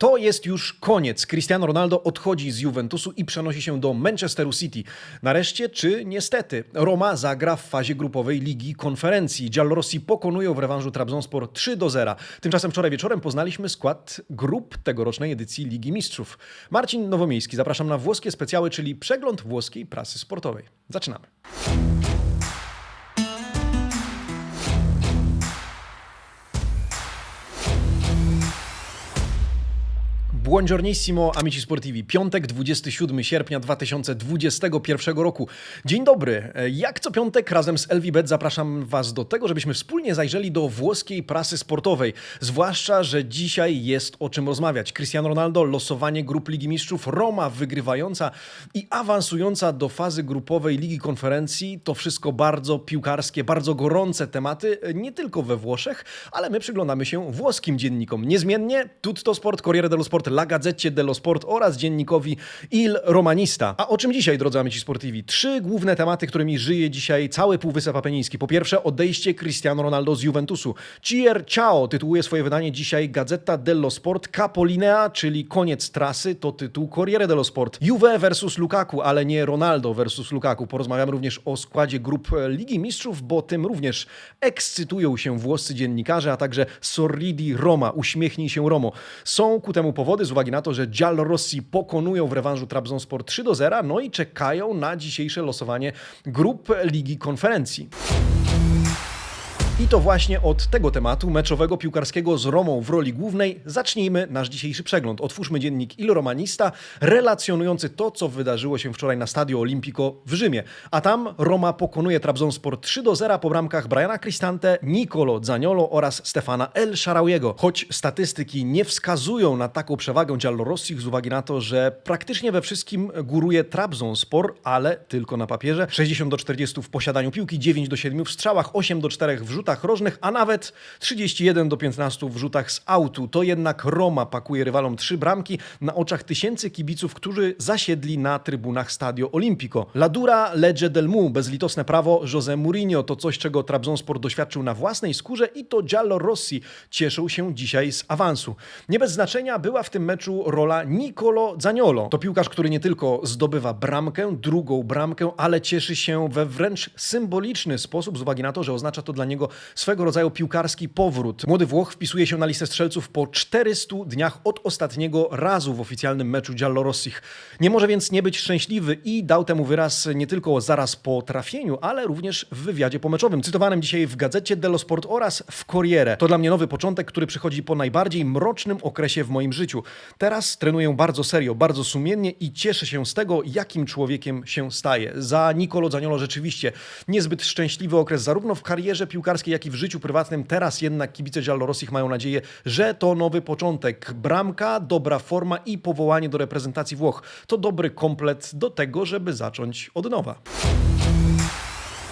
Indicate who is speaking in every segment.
Speaker 1: To jest już koniec. Cristiano Ronaldo odchodzi z Juventusu i przenosi się do Manchesteru City. Nareszcie, czy niestety, Roma zagra w fazie grupowej Ligi Konferencji. Giallorossi pokonują w rewanżu Trabzonspor 3 do 0. Tymczasem wczoraj wieczorem poznaliśmy skład grup tegorocznej edycji Ligi Mistrzów. Marcin Nowomiejski, zapraszam na włoskie specjały, czyli przegląd włoskiej prasy sportowej. Zaczynamy. Buongiornissimo, amici sportivi. Piątek, 27 sierpnia 2021 roku. Dzień dobry. Jak co piątek razem z LVBet zapraszam Was do tego, żebyśmy wspólnie zajrzeli do włoskiej prasy sportowej. Zwłaszcza, że dzisiaj jest o czym rozmawiać. Cristiano Ronaldo, losowanie grup Ligi Mistrzów, Roma wygrywająca i awansująca do fazy grupowej Ligi Konferencji. To wszystko bardzo piłkarskie, bardzo gorące tematy, nie tylko we Włoszech, ale my przyglądamy się włoskim dziennikom. Niezmiennie Tutto Sport, Corriere dello Sport, La Gazzetta dello Sport oraz dziennikowi Il Romanista. A o czym dzisiaj, drodzy amici sportivi? Trzy główne tematy, którymi żyje dzisiaj cały Półwysep Apeniński. Po pierwsze, odejście Cristiano Ronaldo z Juventusu. Cier ciao tytułuje swoje wydanie dzisiaj Gazzetta dello Sport. Capolinea, czyli koniec trasy, to tytuł Corriere dello Sport. Juve versus Lukaku, ale nie Ronaldo versus Lukaku. Porozmawiamy również o składzie grup Ligi Mistrzów, bo tym również ekscytują się włoscy dziennikarze, a także Sorridi Roma, uśmiechnij się Romo. Są ku temu powody z uwagi na to, że Giallorossi pokonują w rewanżu Trabzonspor 3 do 0, no i czekają na dzisiejsze losowanie grup Ligi Konferencji. I to właśnie od tego tematu meczowego piłkarskiego z Romą w roli głównej zacznijmy nasz dzisiejszy przegląd. Otwórzmy dziennik Il Romanista, relacjonujący to, co wydarzyło się wczoraj na Stadio Olimpico w Rzymie. A tam Roma pokonuje Trabzonspor 3 do 0 po bramkach Briana Cristante, Nicolo Zaniolo oraz Stefana El Sharawiego. Choć statystyki nie wskazują na taką przewagę Giallorossich z uwagi na to, że praktycznie we wszystkim góruje Trabzonspor, ale tylko na papierze. 60 do 40 w posiadaniu piłki, 9 do 7 w strzałach, 8 do 4 w rzutach rożnych, a nawet 31 do 15 w rzutach z autu. To jednak Roma pakuje rywalom trzy bramki na oczach tysięcy kibiców, którzy zasiedli na trybunach Stadio Olimpico. La dura legge del mu, bezlitosne prawo José Mourinho, to coś, czego Trabzonspor doświadczył na własnej skórze i to Giallo Rossi cieszył się dzisiaj z awansu. Nie bez znaczenia była w tym meczu rola Nicolo Zaniolo. To piłkarz, który nie tylko zdobywa bramkę, drugą bramkę, ale cieszy się we wręcz symboliczny sposób z uwagi na to, że oznacza to dla niego swego rodzaju piłkarski powrót. Młody Włoch wpisuje się na listę strzelców po 400 dniach od ostatniego razu w oficjalnym meczu Giallorossich. Nie może więc nie być szczęśliwy i dał temu wyraz nie tylko zaraz po trafieniu, ale również w wywiadzie pomeczowym, cytowanym dzisiaj w Gazecie dello Sport oraz w Corriere. To dla mnie nowy początek, który przychodzi po najbardziej mrocznym okresie w moim życiu. Teraz trenuję bardzo serio, bardzo sumiennie i cieszę się z tego, jakim człowiekiem się staje. Za Nicolo Zaniolo rzeczywiście niezbyt szczęśliwy okres zarówno w karierze piłkarskiej, jak i w życiu prywatnym. Teraz jednak kibice Giallorossich mają nadzieję, że to nowy początek. Bramka, dobra forma i powołanie do reprezentacji Włoch. To dobry komplet do tego, żeby zacząć od nowa.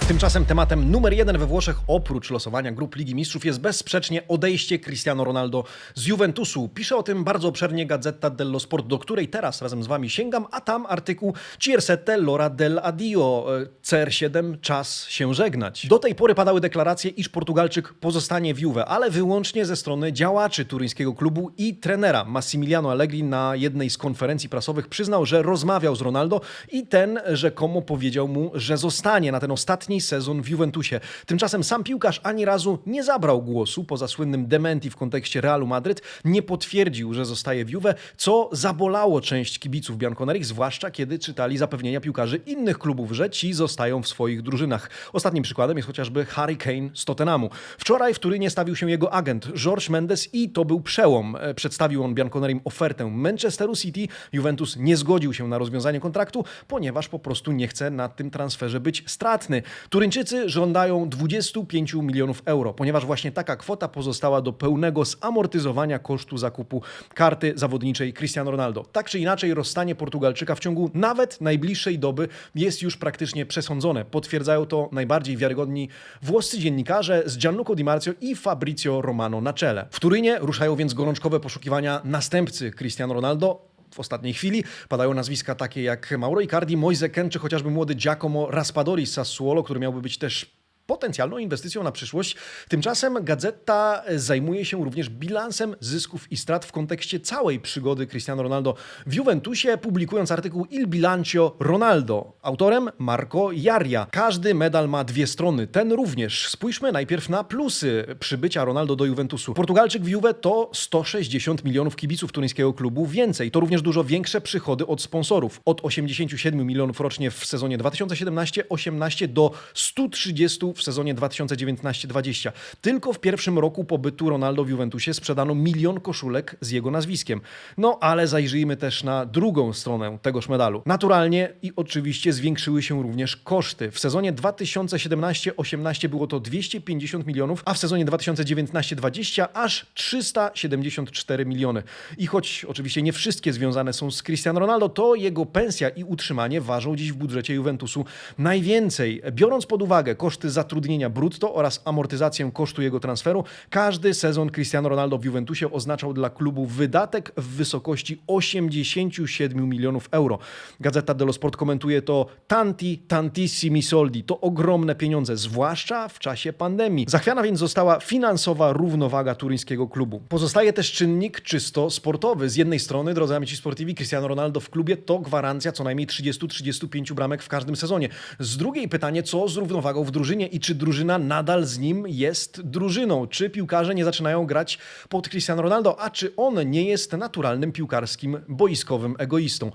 Speaker 1: Tymczasem tematem numer jeden we Włoszech, oprócz losowania grup Ligi Mistrzów, jest bezsprzecznie odejście Cristiano Ronaldo z Juventusu. Pisze o tym bardzo obszernie Gazzetta dello Sport, do której teraz razem z wami sięgam, a tam artykuł Ciersette l'ora del addio. CR7, czas się żegnać. Do tej pory padały deklaracje, iż Portugalczyk pozostanie w Juve, ale wyłącznie ze strony działaczy turyńskiego klubu i trenera. Massimiliano Allegri na jednej z konferencji prasowych przyznał, że rozmawiał z Ronaldo i ten rzekomo powiedział mu, że zostanie na ten ostatni sezon w Juventusie. Tymczasem sam piłkarz ani razu nie zabrał głosu, poza słynnym dementi w kontekście Realu Madryt, nie potwierdził, że zostaje w Juve, co zabolało część kibiców Bianconerich, zwłaszcza kiedy czytali zapewnienia piłkarzy innych klubów, że ci zostają w swoich drużynach. Ostatnim przykładem jest chociażby Harry Kane z Tottenhamu. Wczoraj w Turynie stawił się jego agent George Mendes i to był przełom. Przedstawił on Bianconerim ofertę Manchesteru City. Juventus nie zgodził się na rozwiązanie kontraktu, ponieważ po prostu nie chce na tym transferze być stratny. Turyńczycy żądają 25 milionów euro, ponieważ właśnie taka kwota pozostała do pełnego zamortyzowania kosztu zakupu karty zawodniczej Cristiano Ronaldo. Tak czy inaczej, rozstanie Portugalczyka w ciągu nawet najbliższej doby jest już praktycznie przesądzone. Potwierdzają to najbardziej wiarygodni włoscy dziennikarze z Gianluco Di Marzio i Fabrizio Romano na czele. W Turynie ruszają więc gorączkowe poszukiwania następcy Cristiano Ronaldo, w ostatniej chwili. Padają nazwiska takie jak Mauro Icardi, Moise Ken, czy chociażby młody Giacomo Raspadori z Sassuolo, który miałby być też potencjalną inwestycją na przyszłość. Tymczasem Gazeta zajmuje się również bilansem zysków i strat w kontekście całej przygody Cristiano Ronaldo w Juventusie, publikując artykuł Il Bilancio Ronaldo. Autorem Marco Jaria. Każdy medal ma dwie strony, ten również. Spójrzmy najpierw na plusy przybycia Ronaldo do Juventusu. Portugalczyk w Juve to 160 milionów kibiców turyńskiego klubu więcej. To również dużo większe przychody od sponsorów. Od 87 milionów rocznie w sezonie 2017-18 do 130 w sezonie 2019-20. Tylko w pierwszym roku pobytu Ronaldo w Juventusie sprzedano milion koszulek z jego nazwiskiem. No ale zajrzyjmy też na drugą stronę tegoż medalu. Naturalnie i oczywiście zwiększyły się również koszty. W sezonie 2017-18 było to 250 milionów, a w sezonie 2019-20 aż 374 miliony. I choć oczywiście nie wszystkie związane są z Cristiano Ronaldo, to jego pensja i utrzymanie ważą dziś w budżecie Juventusu najwięcej. Biorąc pod uwagę koszty zatrudnienia brutto oraz amortyzację kosztu jego transferu, każdy sezon Cristiano Ronaldo w Juventusie oznaczał dla klubu wydatek w wysokości 87 milionów euro. Gazeta dello Sport komentuje to tanti, tantissimi soldi. To ogromne pieniądze, zwłaszcza w czasie pandemii. Zachwiana więc została finansowa równowaga turyńskiego klubu. Pozostaje też czynnik czysto sportowy. Z jednej strony, drodzy amici sportivi, Cristiano Ronaldo w klubie to gwarancja co najmniej 30-35 bramek w każdym sezonie. Z drugiej pytanie, co z równowagą w drużynie i czy drużyna nadal z nim jest drużyną? Czy piłkarze nie zaczynają grać pod Cristiano Ronaldo, a czy on nie jest naturalnym piłkarskim, boiskowym egoistą?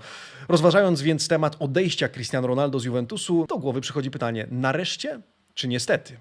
Speaker 1: Rozważając więc temat odejścia Cristiano Ronaldo z Juventusu, do głowy przychodzi pytanie: nareszcie czy niestety?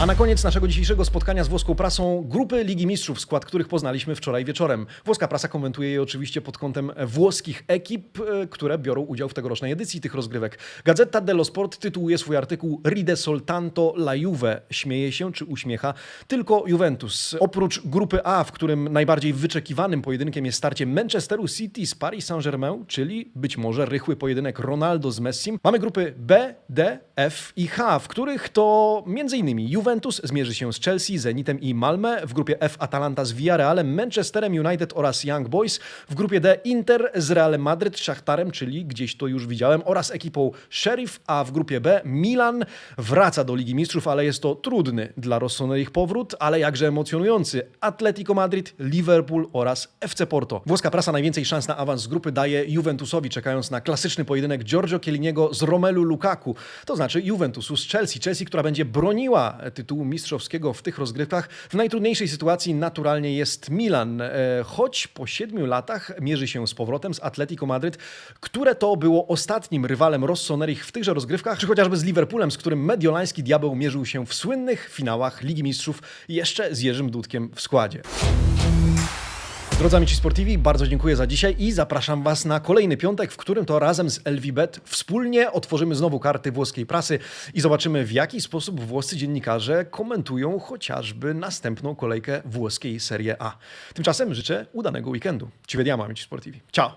Speaker 1: A na koniec naszego dzisiejszego spotkania z włoską prasą grupy Ligi Mistrzów, skład których poznaliśmy wczoraj wieczorem. Włoska prasa komentuje je oczywiście pod kątem włoskich ekip, e, które biorą udział w tegorocznej edycji tych rozgrywek. Gazeta dello Sport tytułuje swój artykuł Ride soltanto la Juve. Śmieje się czy uśmiecha tylko Juventus. Oprócz grupy A, w którym najbardziej wyczekiwanym pojedynkiem jest starcie Manchesteru City z Paris Saint-Germain, czyli być może rychły pojedynek Ronaldo z Messim, mamy grupy B, D, F i H, w których to m.in. Juventus zmierzy się z Chelsea, Zenitem i Malmę, w grupie F Atalanta z Villarrealem, Manchesterem United oraz Young Boys, w grupie D Inter z Realem Madryt, Szachtarem, czyli gdzieś to już widziałem, oraz ekipą Sheriff, a w grupie B Milan wraca do Ligi Mistrzów, ale jest to trudny dla Rossoneri powrót, ale jakże emocjonujący. Atletico Madryt, Liverpool oraz FC Porto. Włoska prasa najwięcej szans na awans z grupy daje Juventusowi, czekając na klasyczny pojedynek Giorgio Chielliniego z Romelu Lukaku, to znaczy Juventusu z Chelsea. Chelsea, która będzie broniła tytułu mistrzowskiego w tych rozgrywkach. W najtrudniejszej sytuacji naturalnie jest Milan, e, choć po siedmiu latach mierzy się z powrotem z Atletico Madryt, które to było ostatnim rywalem Rossonerich w tychże rozgrywkach, czy chociażby z Liverpoolem, z którym mediolański diabeł mierzył się w słynnych finałach Ligi Mistrzów jeszcze z Jerzym Dudkiem w składzie. Drodzy amici sportivi, bardzo dziękuję za dzisiaj i zapraszam Was na kolejny piątek, w którym to razem z LVBet wspólnie otworzymy znowu karty włoskiej prasy i zobaczymy w jaki sposób włoscy dziennikarze komentują chociażby następną kolejkę włoskiej Serie A. Tymczasem życzę udanego weekendu. Ci vediamo amici sportivi. Ciao!